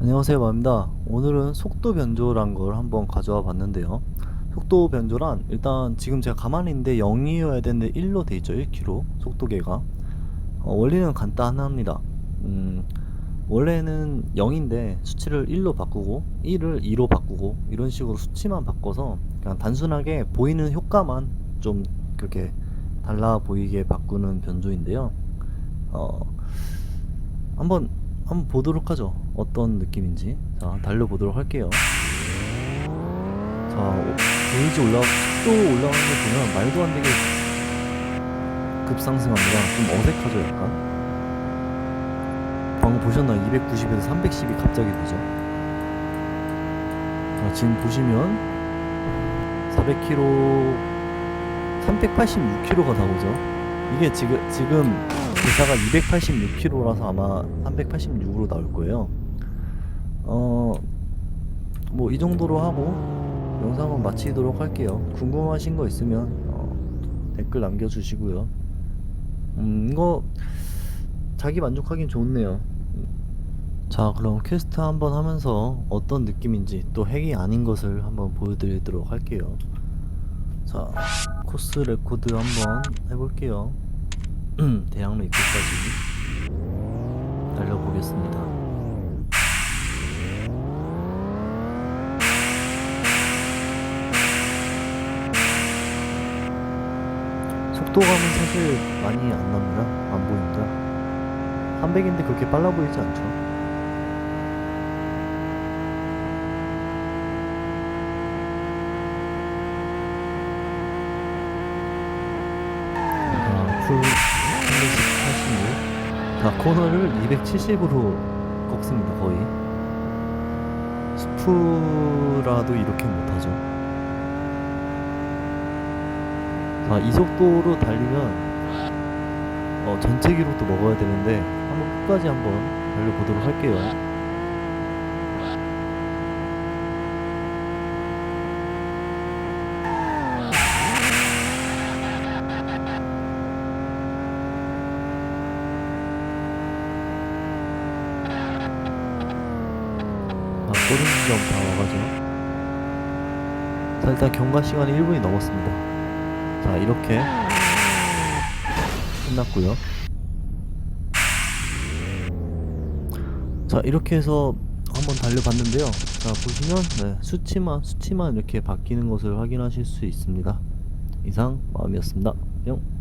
안녕하세요 마입니다. 오늘은 속도 변조란 걸 한번 가져와 봤는데요. 속도 변조란 일단 지금 제가 가만히 있는데 0이어야 되는데 1로 돼 있죠 1km 속도계가. 어, 원리는 간단합니다. 음, 원래는 0인데 수치를 1로 바꾸고 1을 2로 바꾸고 이런 식으로 수치만 바꿔서 그냥 단순하게 보이는 효과만 좀 그렇게 달라 보이게 바꾸는 변조인데요. 어, 한번 한번 보도록 하죠. 어떤 느낌인지. 자, 달려보도록 할게요. 자, 오- 게이지 올라, 속도 올라가는 거 보면 말도 안 되게 급상승합니다. 좀 어색하죠, 약간. 방금 보셨나요? 290에서 310이 갑자기 되죠. 자, 지금 보시면 400km, 386km가 나오죠. 이게 지금, 지금 대사가 286km라서 아마 386으로 나올 거예요. 어, 뭐 이 정도로 하고 영상은 마치도록 할게요. 궁금하신 거 있으면 어, 댓글 남겨주시고요. 음, 이거 자기 만족하긴 좋네요. 자, 그럼 퀘스트 한번 하면서 어떤 느낌인지 또 핵이 아닌 것을 한번 보여드리도록 할게요. 자, 코스 레코드 한번 해볼게요. 대학로 입구까지 달려보겠습니다. 속도감은 사실 많이 안 납니다. 안 보입니다. 300인데 그렇게 빨라 보이지 않죠? 아, 풀 386. 자, 코너를 270으로 꺾습니다, 거의. 스프라도 이렇게 못하죠. 자, 이 속도로 달리면 어, 전체 기록도 먹어야 되는데 한번 끝까지 한번 달려보도록 할게요. 지점 다 와가죠. 자, 일단 경과 시간이 1분이 넘었습니다. 자, 이렇게 끝났고요. 자, 이렇게 해서 한번 달려봤는데요. 자, 보시면 네, 수치만 수치만 이렇게 바뀌는 것을 확인하실 수 있습니다. 이상 마음이었습니다. 뿅.